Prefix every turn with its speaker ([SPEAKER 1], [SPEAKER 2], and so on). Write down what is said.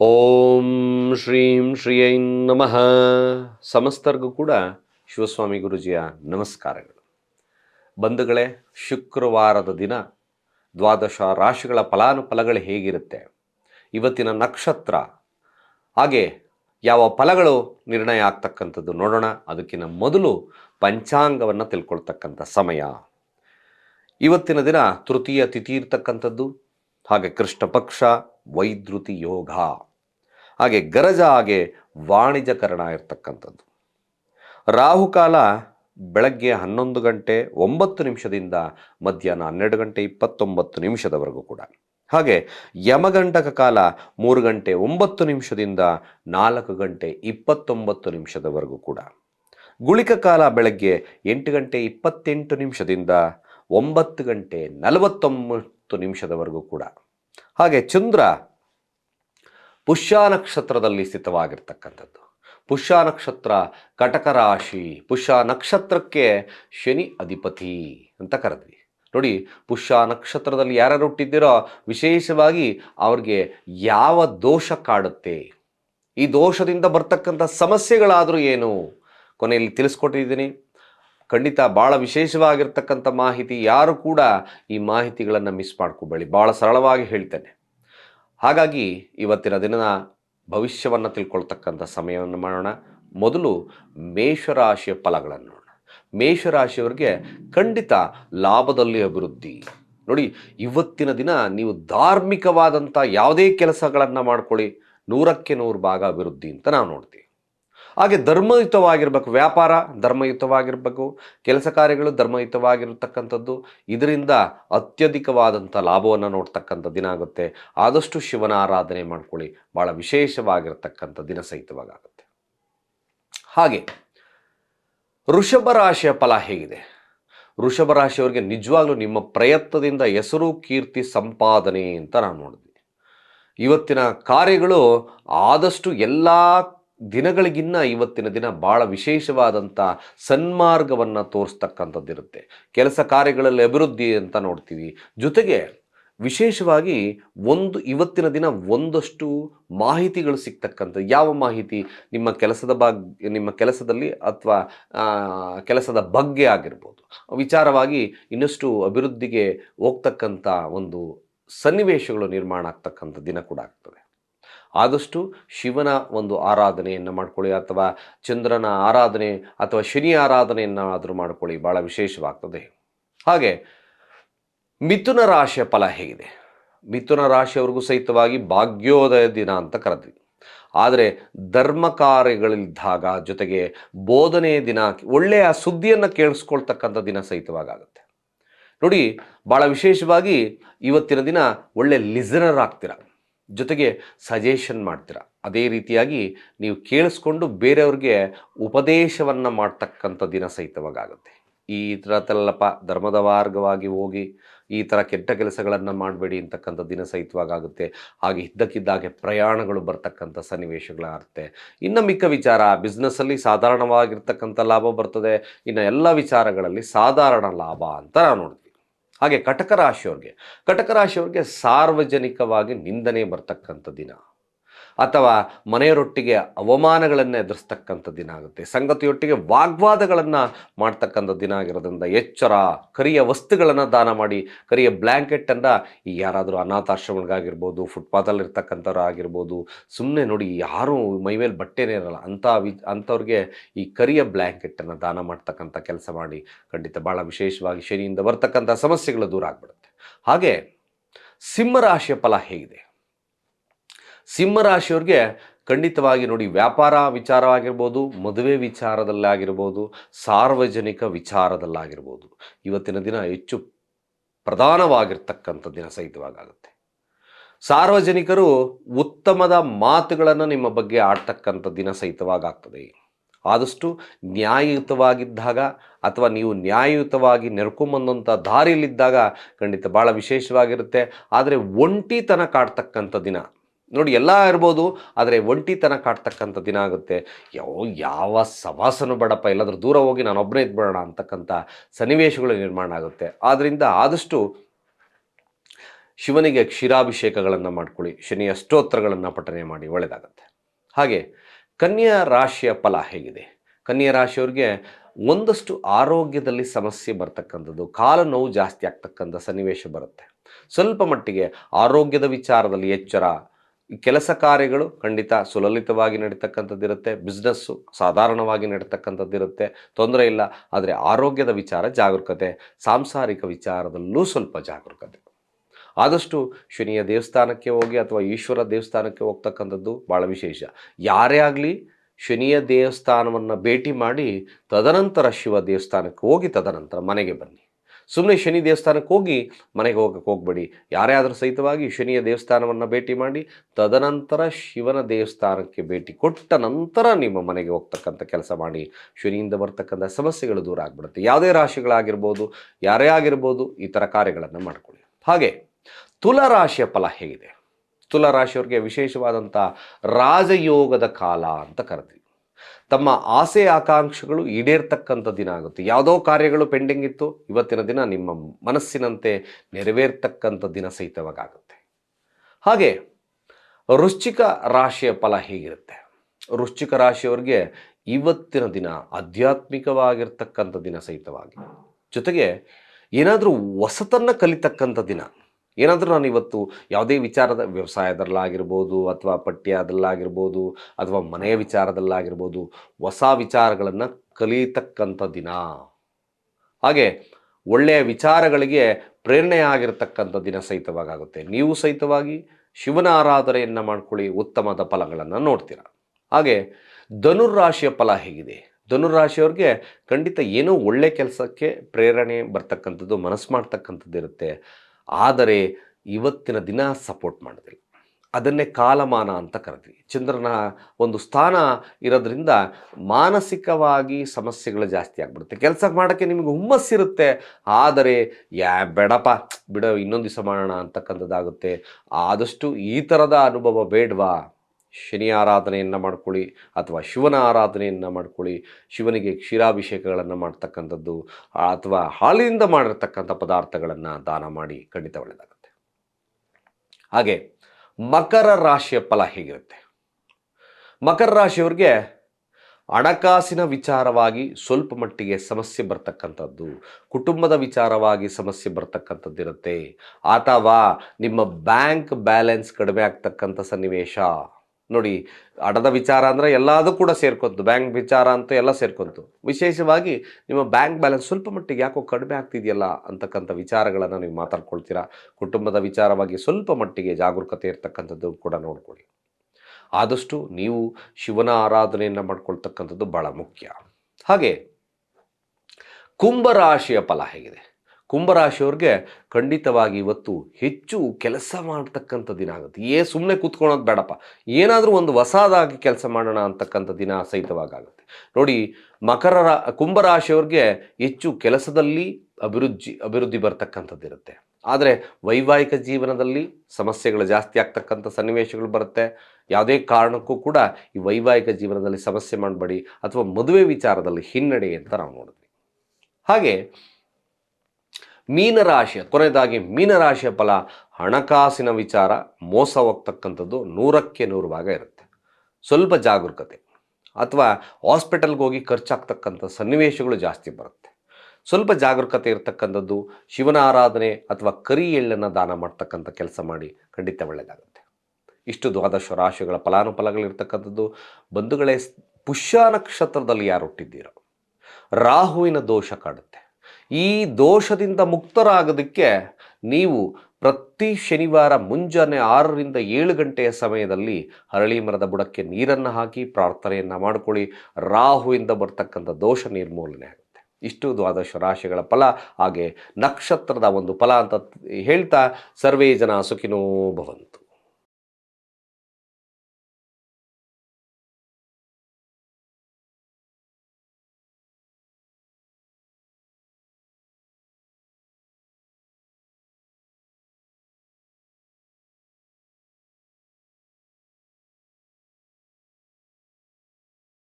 [SPEAKER 1] ಓಂ ಶ್ರೀಂ ಶ್ರೀಯೈ ನಮಃ. ಸಮಸ್ತರಿಗೂ ಕೂಡ ಶಿವಸ್ವಾಮಿ ಗುರುಜಿಯ ನಮಸ್ಕಾರಗಳು. ಬಂಧುಗಳೇ, ಶುಕ್ರವಾರದ ದಿನ ದ್ವಾದಶ ರಾಶಿಗಳ ಫಲಾನುಫಲಗಳು ಹೇಗಿರುತ್ತೆ? ಇವತ್ತಿನ ನಕ್ಷತ್ರ, ಹಾಗೆ ಯಾವ ಫಲಗಳು ನಿರ್ಣಯ ಆಗ್ತಕ್ಕಂಥದ್ದು ನೋಡೋಣ. ಅದಕ್ಕಿಂತ ಮೊದಲು ಪಂಚಾಂಗವನ್ನು ತಿಳ್ಕೊಳ್ತಕ್ಕಂಥ ಸಮಯ. ಇವತ್ತಿನ ದಿನ ತೃತೀಯ ತಿಥಿ ಇರ್ತಕ್ಕಂಥದ್ದು, ಹಾಗೆ ಕೃಷ್ಣ ಪಕ್ಷ ವೈದ್ರುತಿ ಯೋಗ. ಹಾಗೆ ಗರಜ ಹಾಗೆ ವಾಣಿಜ್ಯಕರಣ ಇರ್ತಕ್ಕಂಥದ್ದು. ರಾಹುಕಾಲ ಬೆಳಗ್ಗೆ ಹನ್ನೊಂದು ಗಂಟೆ ಒಂಬತ್ತು ನಿಮಿಷದಿಂದ ಮಧ್ಯಾಹ್ನ ಹನ್ನೆರಡು ಗಂಟೆ ಇಪ್ಪತ್ತೊಂಬತ್ತು ನಿಮಿಷದವರೆಗೂ ಕೂಡ. ಹಾಗೆ ಯಮಗಂಟಕ ಕಾಲ ಮೂರು ಗಂಟೆ ಒಂಬತ್ತು ನಿಮಿಷದಿಂದ ನಾಲ್ಕು ಗಂಟೆ ಇಪ್ಪತ್ತೊಂಬತ್ತು ನಿಮಿಷದವರೆಗೂ ಕೂಡ. ಗುಳಿಕ ಕಾಲ ಬೆಳಗ್ಗೆ ಎಂಟು ಗಂಟೆ ಇಪ್ಪತ್ತೆಂಟು ನಿಮಿಷದಿಂದ ಒಂಬತ್ತು ಗಂಟೆ ನಲವತ್ತೊಂಬತ್ತು ನಿಮಿಷದವರೆಗೂ ಕೂಡ. ಹಾಗೆ ಚಂದ್ರ ಪುಷ್ಯ ನಕ್ಷತ್ರದಲ್ಲಿ ಸ್ಥಿತವಾಗಿರ್ತಕ್ಕಂಥದ್ದು. ಪುಷ್ಯ ನಕ್ಷತ್ರ ಕಟಕ ರಾಶಿ ಪುಷ್ಯ ನಕ್ಷತ್ರಕ್ಕೆ ಶನಿ ಅಧಿಪತಿ ಅಂತ ಕರೆದ್ವಿ. ನೋಡಿ ಪುಷ್ಯ ನಕ್ಷತ್ರದಲ್ಲಿ ಯಾರ್ಯಾರು ಹುಟ್ಟಿದ್ದೀರೋ ವಿಶೇಷವಾಗಿ ಅವ್ರಿಗೆ ಯಾವ ದೋಷ ಕಾಡುತ್ತೆ, ಈ ದೋಷದಿಂದ ಬರ್ತಕ್ಕಂಥ ಸಮಸ್ಯೆಗಳಾದರೂ ಏನು ಕೊನೆಯಲ್ಲಿ ತಿಳಿಸ್ಕೊಟ್ಟಿದ್ದೀನಿ. ಖಂಡಿತ ಭಾಳ ವಿಶೇಷವಾಗಿರ್ತಕ್ಕಂಥ ಮಾಹಿತಿ ಯಾರು ಕೂಡ ಈ ಮಾಹಿತಿಗಳನ್ನು ಮಿಸ್ ಮಾಡ್ಕೋಬೇಡಿ. ಭಾಳ ಸರಳವಾಗಿ ಹೇಳ್ತೇನೆ. ಹಾಗಾಗಿ ಇವತ್ತಿನ ದಿನದ ಭವಿಷ್ಯವನ್ನು ತಿಳ್ಕೊಳ್ತಕ್ಕಂಥ ಸಮಯವನ್ನು ಮಾಡೋಣ. ಮೊದಲು ಮೇಷರಾಶಿಯ ಫಲಗಳನ್ನು ನೋಡೋಣ. ಮೇಷರಾಶಿಯವರಿಗೆ ಖಂಡಿತ ಲಾಭದಲ್ಲಿ ಅಭಿವೃದ್ಧಿ. ನೋಡಿ, ಇವತ್ತಿನ ದಿನ ನೀವು ಧಾರ್ಮಿಕವಾದಂಥ ಯಾವುದೇ ಕೆಲಸಗಳನ್ನು ಮಾಡ್ಕೊಳ್ಳಿ. ನೂರಕ್ಕೆ ನೂರು ಭಾಗ ಅಭಿವೃದ್ಧಿ ಅಂತ ನಾವು ನೋಡ್ತೀವಿ. ಹಾಗೆ ಧರ್ಮಯುತವಾಗಿರ್ಬೇಕು, ವ್ಯಾಪಾರ ಧರ್ಮಯುತವಾಗಿರಬೇಕು, ಕೆಲಸ ಕಾರ್ಯಗಳು ಧರ್ಮಯುತವಾಗಿರತಕ್ಕಂಥದ್ದು, ಇದರಿಂದ ಅತ್ಯಧಿಕವಾದಂಥ ಲಾಭವನ್ನು ನೋಡ್ತಕ್ಕಂಥ ದಿನ ಆಗುತ್ತೆ. ಆದಷ್ಟು ಶಿವನ ಆರಾಧನೆ ಮಾಡ್ಕೊಳ್ಳಿ. ಭಾಳ ವಿಶೇಷವಾಗಿರತಕ್ಕಂಥ ದಿನ ಸಹಿತವಾಗುತ್ತೆ ಹಾಗೆ, ವೃಷಭ ರಾಶಿಯ ಫಲ ಹೇಗಿದೆ? ವೃಷಭ ರಾಶಿಯವರಿಗೆ ನಿಜವಾಗ್ಲೂ ನಿಮ್ಮ ಪ್ರಯತ್ನದಿಂದ ಹೆಸರು, ಕೀರ್ತಿ, ಸಂಪಾದನೆ ಅಂತ ನಾನು ನೋಡಿದ್ವಿ. ಇವತ್ತಿನ ಕಾರ್ಯಗಳು ಆದಷ್ಟು ಎಲ್ಲ ದಿನಗಳಿಗಿನ್ನ ಇವತ್ತಿನ ದಿನ ಭಾಳ ವಿಶೇಷವಾದಂಥ ಸನ್ಮಾರ್ಗವನ್ನು ತೋರಿಸ್ತಕ್ಕಂಥದ್ದಿರುತ್ತೆ. ಕೆಲಸ ಕಾರ್ಯಗಳಲ್ಲಿ ಅಭಿವೃದ್ಧಿ ಅಂತ ನೋಡ್ತೀವಿ. ಜೊತೆಗೆ ವಿಶೇಷವಾಗಿ ಒಂದು ಇವತ್ತಿನ ದಿನ ಒಂದಷ್ಟು ಮಾಹಿತಿಗಳು ಸಿಗ್ತಕ್ಕಂಥ, ಯಾವ ಮಾಹಿತಿ? ನಿಮ್ಮ ಕೆಲಸದ ಭಾಗ, ನಿಮ್ಮ ಕೆಲಸದಲ್ಲಿ ಅಥವಾ ಕೆಲಸದ ಬಗ್ಗೆ ಆಗಿರ್ಬೋದು. ವಿಚಾರವಾಗಿ ಇನ್ನಷ್ಟು ಅಭಿವೃದ್ಧಿಗೆ ಹೋಗ್ತಕ್ಕಂಥ ಒಂದು ಸನ್ನಿವೇಶಗಳು ನಿರ್ಮಾಣ ಆಗ್ತಕ್ಕಂಥ ದಿನ ಕೂಡ ಆಗ್ತದೆ ಆದಷ್ಟು ಶಿವನ ಒಂದು ಆರಾಧನೆಯನ್ನು ಮಾಡ್ಕೊಳ್ಳಿ ಅಥವಾ ಚಂದ್ರನ ಆರಾಧನೆ ಅಥವಾ ಶನಿ ಆರಾಧನೆಯನ್ನು ಆದರೂ ಮಾಡ್ಕೊಳ್ಳಿ. ಭಾಳ ವಿಶೇಷವಾಗ್ತದೆ. ಹಾಗೆ ಮಿಥುನ ರಾಶಿಯ ಫಲ ಹೇಗಿದೆ? ಮಿಥುನ ರಾಶಿಯವ್ರಿಗೂ ಸಹಿತವಾಗಿ ಭಾಗ್ಯೋದಯ ದಿನ ಅಂತ ಕರೆದ್ವಿ. ಆದರೆ ಧರ್ಮ ಕಾರ್ಯಗಳಿದ್ದಾಗ ಜೊತೆಗೆ ಬೋಧನೆ ದಿನ, ಒಳ್ಳೆಯ ಸುದ್ದಿಯನ್ನು ಕೇಳಿಸ್ಕೊಳ್ತಕ್ಕಂಥ ದಿನ ಸಹಿತವಾಗುತ್ತೆ ನೋಡಿ ಭಾಳ ವಿಶೇಷವಾಗಿ ಇವತ್ತಿನ ದಿನ ಒಳ್ಳೆ ಲಿಸನರ್ ಆಗ್ತೀರ? ಜೊತೆಗೆ ಸಜೆಷನ್ ಮಾಡ್ತೀರ? ಅದೇ ರೀತಿಯಾಗಿ ನೀವು ಕೇಳಿಸ್ಕೊಂಡು ಬೇರೆಯವ್ರಿಗೆ ಉಪದೇಶವನ್ನು ಮಾಡ್ತಕ್ಕಂಥ ದಿನ ಸಹಿತವಾಗುತ್ತೆ ಈ ಥರ ತಲ್ಲಪ್ಪ ಧರ್ಮದ ಮಾರ್ಗವಾಗಿ ಹೋಗಿ ಈ ಥರ ಕೆಟ್ಟ ಕೆಲಸಗಳನ್ನು ಮಾಡಬೇಡಿ ಅಂತಕ್ಕಂಥ ದಿನ ಸಹಿತವಾಗುತ್ತೆ ಹಾಗೆ ಇದ್ದಕ್ಕಿದ್ದಾಗೆ ಪ್ರಯಾಣಗಳು ಬರ್ತಕ್ಕಂಥ ಸನ್ನಿವೇಶಗಳಾಗುತ್ತೆ. ಇನ್ನು ಮಿಕ್ಕ ವಿಚಾರ ಬಿಸ್ನೆಸ್ಸಲ್ಲಿ ಸಾಧಾರಣವಾಗಿರ್ತಕ್ಕಂಥ ಲಾಭ ಬರ್ತದೆ. ಇನ್ನು ಎಲ್ಲ ವಿಚಾರಗಳಲ್ಲಿ ಸಾಧಾರಣ ಲಾಭ ಅಂತ ನಾವು ನೋಡ್ತೀವಿ. ಹಾಗೆ ಕಟಕ ರಾಶಿಯವ್ರಿಗೆ ಕಟಕ ರಾಶಿಯವ್ರಿಗೆ ಸಾರ್ವಜನಿಕವಾಗಿ ನಿಂದನೆ ಬರ್ತಕ್ಕಂಥ ದಿನ. ಅಥವಾ ಮನೆಯರೊಟ್ಟಿಗೆ ಅವಮಾನಗಳನ್ನು ಎದುರಿಸ್ತಕ್ಕಂಥ ದಿನ ಆಗುತ್ತೆ. ಸಂಗತಿಯೊಟ್ಟಿಗೆ ವಾಗ್ವಾದಗಳನ್ನು ಮಾಡ್ತಕ್ಕಂಥ ದಿನ ಆಗಿರೋದ್ರಿಂದ ಎಚ್ಚರ, ಕರಿಯ ವಸ್ತುಗಳನ್ನು ದಾನ ಮಾಡಿ, ಕರಿಯ ಬ್ಲ್ಯಾಂಕೆಟನ್ನು ಯಾರಾದರೂ ಅನಾಥಾಶ್ರಮಗಳಿಗಾಗಿರ್ಬೋದು ಫುಟ್ಪಾತಲ್ಲಿರ್ತಕ್ಕಂಥವ್ರು ಆಗಿರ್ಬೋದು ಸುಮ್ಮನೆ ನೋಡಿ ಯಾರೂ ಮೈಮೇಲೆ ಬಟ್ಟೆನೇ ಇರಲ್ಲ. ಅಂಥ ವಿ, ಅಂಥವ್ರಿಗೆ ಈ ಕರಿಯ ಬ್ಲ್ಯಾಂಕೆಟನ್ನು ದಾನ ಮಾಡ್ತಕ್ಕಂಥ ಕೆಲಸ ಮಾಡಿ ಖಂಡಿತ ಭಾಳ ವಿಶೇಷವಾಗಿ ಶನಿಯಿಂದ ಬರ್ತಕ್ಕಂಥ ಸಮಸ್ಯೆಗಳು ದೂರ ಆಗಿಬಿಡುತ್ತೆ. ಹಾಗೆ ಸಿಂಹರಾಶಿಯ ಫಲ ಹೇಗಿದೆ? ಸಿಂಹರಾಶಿಯವ್ರಿಗೆ ಖಂಡಿತವಾಗಿ ನೋಡಿ ವ್ಯಾಪಾರ ವಿಚಾರವಾಗಿರ್ಬೋದು, ಮದುವೆ ವಿಚಾರದಲ್ಲಾಗಿರ್ಬೋದು, ಸಾರ್ವಜನಿಕ ವಿಚಾರದಲ್ಲಾಗಿರ್ಬೋದು. ಇವತ್ತಿನ ದಿನ ಹೆಚ್ಚು ಪ್ರಧಾನವಾಗಿರ್ತಕ್ಕಂಥ ದಿನ ಸಹಿತವಾಗುತ್ತೆ ಸಾರ್ವಜನಿಕರು ಉತ್ತಮದ ಮಾತುಗಳನ್ನು ನಿಮ್ಮ ಬಗ್ಗೆ ಆಡ್ತಕ್ಕಂಥ ದಿನ ಸಹಿತವಾಗ್ತದೆ ಆದಷ್ಟು ನ್ಯಾಯಯುತವಾಗಿದ್ದಾಗ ಅಥವಾ ನೀವು ನ್ಯಾಯಯುತವಾಗಿ ನೆರ್ಕೊಂಬಂದಂಥ ದಾರಿಯಲ್ಲಿದ್ದಾಗ ಖಂಡಿತ ಭಾಳ ವಿಶೇಷವಾಗಿರುತ್ತೆ. ಆದರೆ ಒಂಟಿತನ ಕಾಡ್ತಕ್ಕಂಥ ದಿನ ನೋಡಿ, ಎಲ್ಲ ಇರ್ಬೋದು, ಆದರೆ ಒಂಟಿತನ ಕಾಡ್ತಕ್ಕಂಥ ದಿನ ಆಗುತ್ತೆ. ಯಾವ ಯಾವ ಸವಾಸನು ಬೇಡಪ್ಪ, ಎಲ್ಲಾದರೂ ದೂರ ಹೋಗಿ ನಾನು ಒಬ್ಬನೇ ಇದ್ಬಿಡೋಣ ಅಂತಕ್ಕಂಥ ಸನ್ನಿವೇಶಗಳು ನಿರ್ಮಾಣ ಆಗುತ್ತೆ. ಆದ್ದರಿಂದ ಆದಷ್ಟು ಶಿವನಿಗೆ ಕ್ಷೀರಾಭಿಷೇಕಗಳನ್ನು ಮಾಡ್ಕೊಳ್ಳಿ, ಶನಿಯ ಸ್ತೋತ್ರಗಳನ್ನು ಪಠನೆ ಮಾಡಿ, ಒಳ್ಳೆಯದಾಗತ್ತೆ. ಹಾಗೆ, ಕನ್ಯಾ ರಾಶಿಯ ಫಲ ಹೇಗಿದೆ? ಕನ್ಯಾ ರಾಶಿಯವ್ರಿಗೆ ಒಂದಷ್ಟು ಆರೋಗ್ಯದಲ್ಲಿ ಸಮಸ್ಯೆ ಬರ್ತಕ್ಕಂಥದ್ದು ಕಾಲು ನೋವು ಜಾಸ್ತಿ ಆಗ್ತಕ್ಕಂಥ ಸನ್ನಿವೇಶ ಬರುತ್ತೆ. ಸ್ವಲ್ಪ ಮಟ್ಟಿಗೆ ಆರೋಗ್ಯದ ವಿಚಾರದಲ್ಲಿ ಎಚ್ಚರ ಕೆಲಸ ಕಾರ್ಯಗಳು ಖಂಡಿತ ಸುಲಲಿತವಾಗಿ ನಡೀತಕ್ಕಂಥದ್ದಿರುತ್ತೆ ಬಿಸ್ನೆಸ್ಸು ಸಾಧಾರಣವಾಗಿ ನಡೀತಕ್ಕಂಥದ್ದಿರುತ್ತೆ ತೊಂದರೆ ಇಲ್ಲ, ಆದರೆ ಆರೋಗ್ಯದ ವಿಚಾರ ಜಾಗರೂಕತೆ, ಸಾಂಸಾರಿಕ ವಿಚಾರದಲ್ಲೂ ಸ್ವಲ್ಪ ಜಾಗರೂಕತೆ. ಆದಷ್ಟು ಶನಿಯ ದೇವಸ್ಥಾನಕ್ಕೆ ಹೋಗಿ ಅಥವಾ ಈಶ್ವರ ದೇವಸ್ಥಾನಕ್ಕೆ ಹೋಗ್ತಕ್ಕಂಥದ್ದು ಭಾಳ ವಿಶೇಷ. ಯಾರೇ ಆಗಲಿ ಶನಿಯ ದೇವಸ್ಥಾನವನ್ನು ಭೇಟಿ ಮಾಡಿ, ತದನಂತರ ಶಿವ ದೇವಸ್ಥಾನಕ್ಕೆ ಹೋಗಿ ತದನಂತರ ಮನೆಗೆ ಬನ್ನಿ. ಸುಮ್ಮನೆ ಶನಿ ದೇವಸ್ಥಾನಕ್ಕೆ ಹೋಗಿ ಮನೆಗೆ ಹೋಗಕ್ಕೆ ಹೋಗಬೇಡಿ. ಯಾರೇ ಆದರೂ ಸಹಿತವಾಗಿ ಶನಿಯ ದೇವಸ್ಥಾನವನ್ನು ಭೇಟಿ ಮಾಡಿ, ತದನಂತರ ಶಿವನ ದೇವಸ್ಥಾನಕ್ಕೆ ಭೇಟಿ ಕೊಟ್ಟ ನಂತರ ನಿಮ್ಮ ಮನೆಗೆ ಹೋಗ್ತಕ್ಕಂಥ ಕೆಲಸ ಮಾಡಿ. ಶನಿಯಿಂದ ಬರ್ತಕ್ಕಂಥ ಸಮಸ್ಯೆಗಳು ದೂರ ಆಗಿಬಿಡುತ್ತೆ. ಯಾವುದೇ ರಾಶಿಗಳಾಗಿರ್ಬೋದು, ಯಾರೇ ಆಗಿರ್ಬೋದು, ಈ ಥರ ಕಾರ್ಯಗಳನ್ನು ಮಾಡ್ಕೊಳ್ಳಿ. ಹಾಗೆ ತುಲಾ ರಾಶಿಯ ಫಲ ಹೇಗಿದೆ? ತುಲಾ ರಾಶಿಯವ್ರಿಗೆ ವಿಶೇಷವಾದಂಥ ರಾಜಯೋಗದ ಕಾಲ ಅಂತ ಕರಿತೀವಿ ತಮ್ಮ ಆಸೆ ಆಕಾಂಕ್ಷೆಗಳು ಈಡೇರ್ತಕ್ಕಂಥ ದಿನ ಆಗುತ್ತೆ. ಯಾವುದೋ ಕಾರ್ಯಗಳು ಪೆಂಡಿಂಗ್ ಇತ್ತು, ಇವತ್ತಿನ ದಿನ ನಿಮ್ಮ ಮನಸ್ಸಿನಂತೆ ನೆರವೇರ್ತಕ್ಕಂಥ ದಿನ ಸಹಿತವಾಗುತ್ತೆ ಹಾಗೆ, ವೃಶ್ಚಿಕ ರಾಶಿಯ ಫಲ ಹೇಗಿರುತ್ತೆ? ವೃಶ್ಚಿಕ ರಾಶಿಯವರಿಗೆ ಇವತ್ತಿನ ದಿನ ಆಧ್ಯಾತ್ಮಿಕವಾಗಿರ್ತಕ್ಕಂಥ ದಿನ ಸಹಿತವಾಗಿ. ಜೊತೆಗೆ ಏನಾದರೂ ಹೊಸತನ್ನು ಕಲಿತಕ್ಕಂಥ ದಿನ. ಏನಾದರೂ ನಾನು ಇವತ್ತು ಯಾವುದೇ ವಿಚಾರದ, ವ್ಯವಸಾಯದಲ್ಲಾಗಿರ್ಬೋದು ಅಥವಾ ಪಠ್ಯದಲ್ಲಾಗಿರ್ಬೋದು ಅಥವಾ ಮನೆಯ ವಿಚಾರದಲ್ಲಾಗಿರ್ಬೋದು ಹೊಸ ವಿಚಾರಗಳನ್ನು ಕಲಿತಕ್ಕಂಥ ದಿನ ಹಾಗೆ ಒಳ್ಳೆಯ ವಿಚಾರಗಳಿಗೆ ಪ್ರೇರಣೆ ಆಗಿರತಕ್ಕಂಥ ದಿನ ಸಹಿತವಾಗುತ್ತೆ ನೀವು ಸಹಿತವಾಗಿ ಶಿವನ ಆರಾಧನೆಯನ್ನು ಮಾಡ್ಕೊಳ್ಳಿ, ಉತ್ತಮದ ಫಲಗಳನ್ನು ನೋಡ್ತೀರ. ಹಾಗೆ ಧನುರ್ರಾಶಿಯ ಫಲ ಹೇಗಿದೆ? ಧನುರಾಶಿಯವ್ರಿಗೆ ಖಂಡಿತ ಏನೋ ಒಳ್ಳೆ ಕೆಲಸಕ್ಕೆ ಪ್ರೇರಣೆ ಬರ್ತಕ್ಕಂಥದ್ದು, ಮನಸ್ಸು ಮಾಡ್ತಕ್ಕಂಥದ್ದು ಇರುತ್ತೆ ಆದರೆ ಇವತ್ತಿನ ದಿನ ಸಪೋರ್ಟ್ ಮಾಡೋದಿಲ್ಲ. ಅದನ್ನೇ ಕಾಲಮಾನ ಅಂತ ಕರಿತೀವಿ ಚಂದ್ರನ ಒಂದು ಸ್ಥಾನ ಇರೋದ್ರಿಂದ ಮಾನಸಿಕವಾಗಿ ಸಮಸ್ಯೆಗಳು ಜಾಸ್ತಿ ಆಗ್ಬಿಡುತ್ತೆ. ಕೆಲಸ ಮಾಡೋಕ್ಕೆ ನಿಮಗೆ ಹುಮ್ಮಸ್ಸಿರುತ್ತೆ ಆದರೆ, ಯಾ ಬೇಡಪ್ಪ, ಬಿಡ ಇನ್ನೊಂದು ದಿವಸ ಮಾಡೋಣ ಅಂತಕ್ಕಂಥದ್ದಾಗುತ್ತೆ. ಆದಷ್ಟು ಈ ಥರದ ಅನುಭವ ಬೇಡವಾ? ಶನಿ ಆರಾಧನೆಯನ್ನು ಮಾಡ್ಕೊಳ್ಳಿ ಅಥವಾ ಶಿವನ ಆರಾಧನೆಯನ್ನು ಮಾಡ್ಕೊಳ್ಳಿ. ಶಿವನಿಗೆ ಕ್ಷೀರಾಭಿಷೇಕಗಳನ್ನು ಮಾಡ್ತಕ್ಕಂಥದ್ದು ಅಥವಾ ಹಾಲಿನಿಂದ ಮಾಡಿರ್ತಕ್ಕಂಥ ಪದಾರ್ಥಗಳನ್ನು ದಾನ ಮಾಡಿ ಖಂಡಿತ ಒಳ್ಳೆಯದಾಗುತ್ತೆ. ಹಾಗೆ ಮಕರ ರಾಶಿಯ ಫಲ ಹೇಗಿರುತ್ತೆ? ಮಕರ ರಾಶಿಯವ್ರಿಗೆ ಹಣಕಾಸಿನ ವಿಚಾರವಾಗಿ ಸ್ವಲ್ಪ ಮಟ್ಟಿಗೆ ಸಮಸ್ಯೆ ಬರ್ತಕ್ಕಂಥದ್ದು, ಕುಟುಂಬದ ವಿಚಾರವಾಗಿ ಸಮಸ್ಯೆ ಬರ್ತಕ್ಕಂಥದ್ದಿರುತ್ತೆ ಅಥವಾ ನಿಮ್ಮ ಬ್ಯಾಂಕ್ ಬ್ಯಾಲೆನ್ಸ್ ಕಡಿಮೆ ಆಗ್ತಕ್ಕಂಥ ಸನ್ನಿವೇಶ ನೋಡಿ, ಹಣದ ವಿಚಾರ ಅಂದರೆ ಎಲ್ಲದೂ ಕೂಡ ಸೇರ್ಕೊಂತು, ಬ್ಯಾಂಕ್ ವಿಚಾರ ಅಂತ ಎಲ್ಲ ಸೇರ್ಕೊಂತು. ವಿಶೇಷವಾಗಿ ನಿಮ್ಮ ಬ್ಯಾಂಕ್ ಬ್ಯಾಲೆನ್ಸ್ ಸ್ವಲ್ಪ ಮಟ್ಟಿಗೆ ಯಾಕೋ ಕಡಿಮೆ ಆಗ್ತಿದೆಯಲ್ಲ ಅಂತಕ್ಕಂಥ ವಿಚಾರಗಳನ್ನು ನೀವು ಮಾತಾಡ್ಕೊಳ್ತೀರಾ? ಕುಟುಂಬದ ವಿಚಾರವಾಗಿ ಸ್ವಲ್ಪ ಮಟ್ಟಿಗೆ ಜಾಗರೂಕತೆ ಇರ್ತಕ್ಕಂಥದ್ದು ಕೂಡ ನೋಡ್ಕೊಳ್ಳಿ. ಆದಷ್ಟು ನೀವು ಶಿವನ ಆರಾಧನೆಯನ್ನು ಮಾಡ್ಕೊಳ್ತಕ್ಕಂಥದ್ದು ಭಾಳ ಮುಖ್ಯ. ಹಾಗೆ ಕುಂಭರಾಶಿಯ ಫಲ ಹೇಗಿದೆ? ಕುಂಭರಾಶಿಯವ್ರಿಗೆ ಖಂಡಿತವಾಗಿ ಇವತ್ತು ಹೆಚ್ಚು ಕೆಲಸ ಮಾಡ್ತಕ್ಕಂಥ ದಿನ ಆಗುತ್ತೆ. ಏ ಸುಮ್ಮನೆ ಕೂತ್ಕೊಳೋದು ಬೇಡಪ್ಪ. ಏನಾದರೂ ಒಂದು ಹೊಸದಾಗಿ ಕೆಲಸ ಮಾಡೋಣ ಅಂತಕ್ಕಂಥ ದಿನ ಸಹಿತವಾಗುತ್ತೆ ನೋಡಿ, ಮಕರ ಕುಂಭರಾಶಿಯವ್ರಿಗೆ ಹೆಚ್ಚು ಕೆಲಸದಲ್ಲಿ ಅಭಿವೃದ್ಧಿ ಅಭಿವೃದ್ಧಿ ಬರ್ತಕ್ಕಂಥದ್ದಿರುತ್ತೆ ಆದರೆ ವೈವಾಹಿಕ ಜೀವನದಲ್ಲಿ ಸಮಸ್ಯೆಗಳು ಜಾಸ್ತಿ ಆಗ್ತಕ್ಕಂಥ ಸನ್ನಿವೇಶಗಳು ಬರುತ್ತೆ. ಯಾವುದೇ ಕಾರಣಕ್ಕೂ ಕೂಡ ಈ ವೈವಾಹಿಕ ಜೀವನದಲ್ಲಿ ಸಮಸ್ಯೆ ಮಾಡಬೇಡಿ ಅಥವಾ ಮದುವೆ ವಿಚಾರದಲ್ಲಿ ಹಿನ್ನಡೆ ಅಂತ ನಾವು ನೋಡಿದ್ವಿ. ಹಾಗೆ ಮೀನರಾಶಿಯ, ಕೊನೆಯದಾಗಿ ಮೀನರಾಶಿಯ ಫಲ ಹಣಕಾಸಿನ ವಿಚಾರ ಮೋಸ ಹೋಗ್ತಕ್ಕಂಥದ್ದು ನೂರಕ್ಕೆ ನೂರು ಭಾಗ ಇರುತ್ತೆ. ಸ್ವಲ್ಪ ಜಾಗರೂಕತೆ ಅಥವಾ ಹಾಸ್ಪಿಟಲ್ಗೆ ಹೋಗಿ ಖರ್ಚಾಗ್ತಕ್ಕಂಥ ಸನ್ನಿವೇಶಗಳು ಜಾಸ್ತಿ ಬರುತ್ತೆ. ಸ್ವಲ್ಪ ಜಾಗರೂಕತೆ ಇರತಕ್ಕಂಥದ್ದು ಶಿವನ ಆರಾಧನೆ ಅಥವಾ ಕರಿ ಎಳ್ಳನ್ನು ದಾನ ಮಾಡ್ತಕ್ಕಂಥ ಕೆಲಸ ಮಾಡಿ ಖಂಡಿತ ಒಳ್ಳೆಯದಾಗುತ್ತೆ. ಇಷ್ಟು ದ್ವಾದಶ ರಾಶಿಗಳ ಫಲಾನುಫಲಗಳಿರ್ತಕ್ಕಂಥದ್ದು ಬಂಧುಗಳೇ, ಪುಷ್ಯ ನಕ್ಷತ್ರದಲ್ಲಿ ಯಾರು ಹುಟ್ಟಿದ್ದೀರೋ, ರಾಹುವಿನ ದೋಷ ಕಾಡುತ್ತೆ. ಈ ದೋಷದಿಂದ ಮುಕ್ತರಾಗೋದಕ್ಕೆ ನೀವು ಪ್ರತಿ ಶನಿವಾರ ಮುಂಜಾನೆ ಆರರಿಂದ ಏಳು ಗಂಟೆಯ ಸಮಯದಲ್ಲಿ ಹರಳಿ ಮರದ ಬುಡಕ್ಕೆ ನೀರನ್ನು ಹಾಕಿ ಪ್ರಾರ್ಥನೆಯನ್ನು ಮಾಡಿಕೊಳ್ಳಿ. ರಾಹುವಿಂದ ಬರ್ತಕ್ಕಂಥ ದೋಷ ನಿರ್ಮೂಲನೆ ಆಗುತ್ತೆ. ಇಷ್ಟು ದ್ವಾದಶ ರಾಶಿಗಳ ಫಲ. ಹಾಗೆ ನಕ್ಷತ್ರದ ಒಂದು ಫಲ ಅಂತ ಹೇಳ್ತಾ ಸರ್ವೇ ಜನ ಸುಖಿನೋ ಭವಂತು.